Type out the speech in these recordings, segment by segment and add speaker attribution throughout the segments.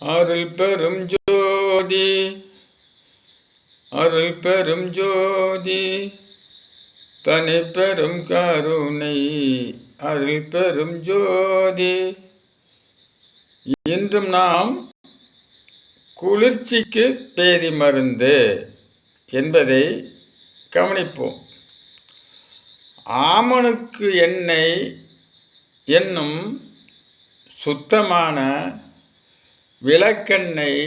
Speaker 1: அருள் பெரும் ஜோதி அருள் பெரும் ஜோதி தனி பெரும் கருணை அருள் பெரும் ஜோதி. இன்றும் நாம் குளிர்ச்சிக்கு பேதி மருந்து என்பதை கவனிப்போம். ஆமனுக்கு எண்ணெய் என்னும் சுத்தமான விளக்கெண்ணெய்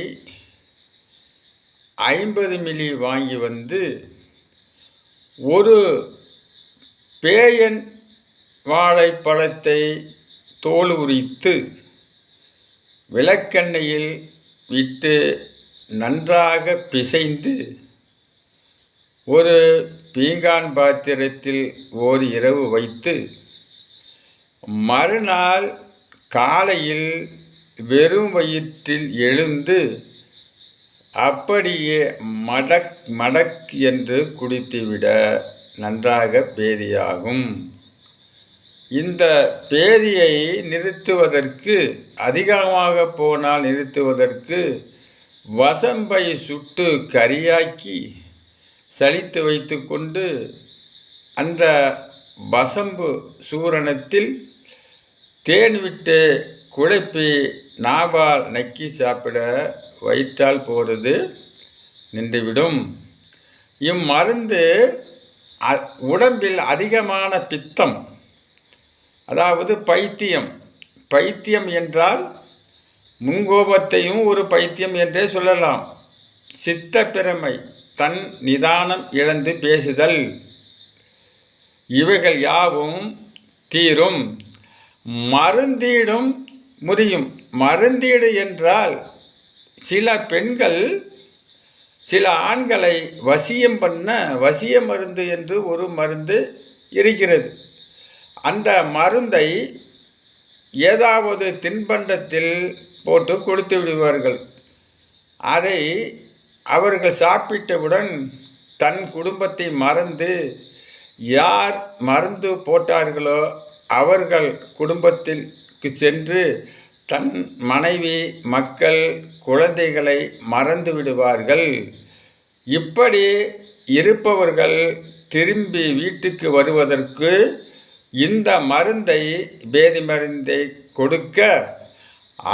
Speaker 1: ஐம்பது மில்லி வாங்கி வந்து ஒரு பேயன் வாழைப்பழத்தை தோல் உரித்து விளக்கெண்ணெயில் விட்டு நன்றாக பிசைந்து ஒரு பீங்கான் பாத்திரத்தில் ஓர் இரவு வைத்து மறுநாள் காலையில் வெறும் வயிற்றில் எழுந்து அப்படியே மடக் மடக் என்று குடித்துவிட நன்றாக பேதியாகும். இந்த பேதியை நிறுத்துவதற்கு அதிகமாக போனால் நிறுத்துவதற்கு வசம்பை சுட்டு கரியாக்கி சலித்து வைத்துக்கொண்டு அந்த வசம்பு சூரணத்தில் தேன் விட்டு குழப்பி நாவால் நக்கி சாப்பிட வயிற்றால் போகிறது நின்றுவிடும். இம்மருந்து உடம்பில் அதிகமான பித்தம் அதாவது பைத்தியம். பைத்தியம் என்றால் முன்கோபத்தையும் ஒரு பைத்தியம் என்றே சொல்லலாம். சித்த தன் நிதானம் இழந்து பேசுதல். இவைகள் யாவும் தீரும். மருந்தீடும் முடியும். மருந்தீடு என்றால் சில பெண்கள் சில ஆண்களை வசியம் பண்ண வசிய மருந்து என்று ஒரு மருந்து இருக்கிறது. அந்த மருந்தை ஏதாவது தின்பண்டத்தில் போட்டு கொடுத்து விடுவார்கள். அதை அவர்கள் சாப்பிட்டவுடன் தன் குடும்பத்தை மறந்து யார் மருந்து போட்டார்களோ அவர்கள் குடும்பத்தில் சென்று தன் மனைவி மக்கள் குழந்தைகளை மறந்து விடுவார்கள். இப்படி இருப்பவர்கள் திரும்பி வீட்டுக்கு வருவதற்கு இந்த மருந்தை பேதி மருந்தை கொடுக்க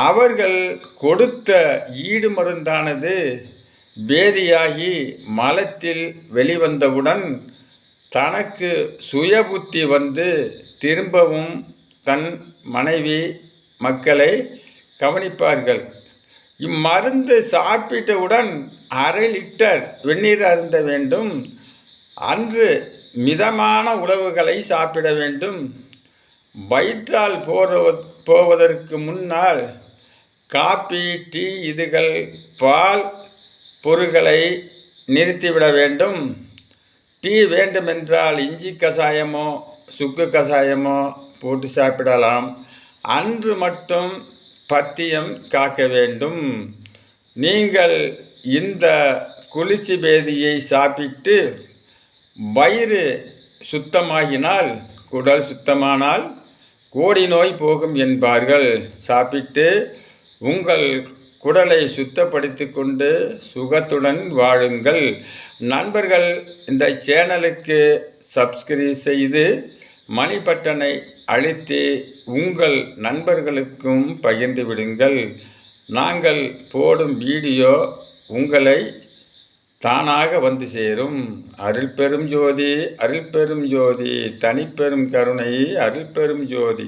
Speaker 1: அவர்கள் கொடுத்த ஈடு மருந்தானது பேதியாகி மலத்தில் வெளிவந்தவுடன் தனக்கு சுயபுத்தி வந்து திரும்பவும் தன் மனைவி மக்களை கவனிப்பார்கள். இம்மருந்து சாப்பிட்டவுடன் அரை லிட்டர் வெந்நீர் அருந்த வேண்டும். அன்று மிதமான உணவுகளை சாப்பிட வேண்டும். வயிற்றால் போவதற்கு முன்னால் காப்பி டீ இதுகள் பால் பொருட்களை நிறுத்திவிட வேண்டும். டீ வேண்டுமென்றால் இஞ்சி கஷாயமோ சுக்கு கஷாயமோ போட்டு சாப்பிடலாம். அன்று மட்டும் பத்தியம் காக்க வேண்டும். நீங்கள் இந்த குளிர்ச்சி பேதியை சாப்பிட்டு வயிறு சுத்தமாகினால் குடல் சுத்தமானால் கோடி நோய் போகும் என்பார்கள். சாப்பிட்டு உங்கள் குடலை சுத்தப்படுத்தி கொண்டு சுகத்துடன் வாழுங்கள். நண்பர்கள் இந்த சேனலுக்கு சப்ஸ்கிரைப் செய்து மணிப்பட்டனை அழித்து உங்கள் நண்பர்களுக்கும் பகிர்ந்து விடுங்கள். நாங்கள் போடும் வீடியோ உங்களை தானாக வந்து சேரும். அருள் பெரும் ஜோதி அருள் பெரும் ஜோதி தனிப்பெரும் கருணை அருள் பெரும் ஜோதி.